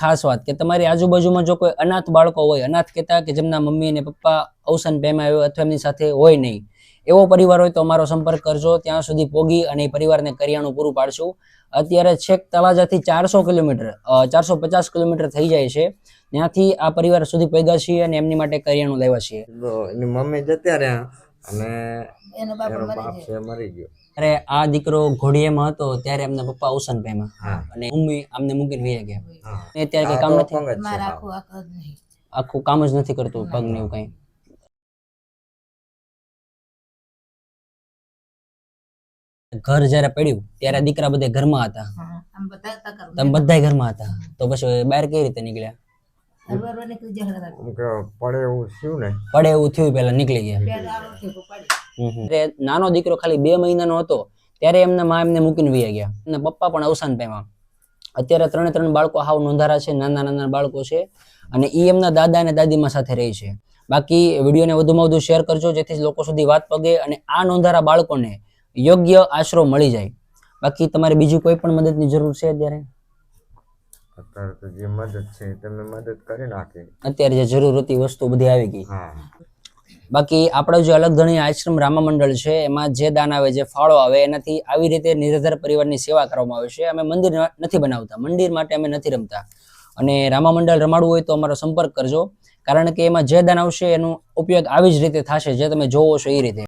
ખાસ વાત કે તમારી આજુબાજુમાં જો કોઈ અનાથ બાળકો હોય, અનાથ કહેતા કે જેમના મમ્મી અને પપ્પા અવસાન પામ્યા હોય અથવા એમની સાથે હોય નહીં, એવો પરિવાર હોય તો અમારો સંપર્ક કરજો, ત્યાં સુધી પોગી અને પરિવારને કરિયાણું પૂરું પાડશું. અત્યારે છેક તળાજાથી ચારસો કિલોમીટર ચારસો પચાસ કિલોમીટર થઈ જાય છે. ત્યાંથી આ પરિવાર સુધી પૈદા છીએ અને એમની માટે કરિયાણું લેવા છીએ. એની મમ્મી જતા રહ્યા. અને એનો બાપ મરી ગયો. છે મરી ગયો. અરે આ દીકરો ઘોડિયામાં હતો ત્યારે એમના પપ્પા ઉસન પામ્યા અને મમ્મી આમને મૂકીને વહી ગયા. અને અત્યારે કઈ કામ નથી. મારા. આખું આખું કામ જ નથી કરતું પગ ને એવું કઈ. ઘર જ્યારે પડ્યું ત્યારે દીકરા બધા ઘરમાં હતા. તમે બધા ઘરમાં હતા. તો પછી બહાર કઈ રીતે નીકળ્યા? પડે એવું થયું ને. પડે એવું થયું પેલા નીકળી ગયા. નાનો દીકરો ખાલી બે મહિનાનો હતો ત્યારે એમના મા એમને મૂકીને વી ગયા. અને પપ્પા પણ અવસાન પામ્યા. અત્યારે ત્રણે ત્રણ બાળકો હાવ નોંધારા છે નાના નાના બાળકો છે અને એ એમના દાદા અને દાદીમા સાથે રહે છે. બાકી વિડીયોને વધુમાં વધુ શેર કરજો જેથી લોકો સુધી વાત પગે અને આ નોંધારા બાળકોને યોગ્ય આશરો મળી જાય. બાકી તમારે બીજી કોઈ પણ મદદની જરૂર છે અત્યારે? અત્યારે તો જે મદદ છે તમે મદદ કરી નાખે. અત્યારે જે જરૂર હતી વસ્તુ બધી આવી ગઈ. બાકી આપણો જે અલગ ધણી આશ્રમ રામા મંડળ છે એમાં જે દાન આવે જે ફાળો આવે એનાથી આવી રીતે નિરાધાર પરિવારની સેવા કરવામાં આવે છે. અમે મંદિર નથી બનાવતા. મંદિર માટે અમે નથી રમતા. અને રામા મંડળ રમાડવું હોય તો અમારો સંપર્ક કરજો. કારણ કે એમાં જે દાન આવશે એનો ઉપયોગ આવી જ રીતે થશે. જે તમે જોવો છો એ રીતે.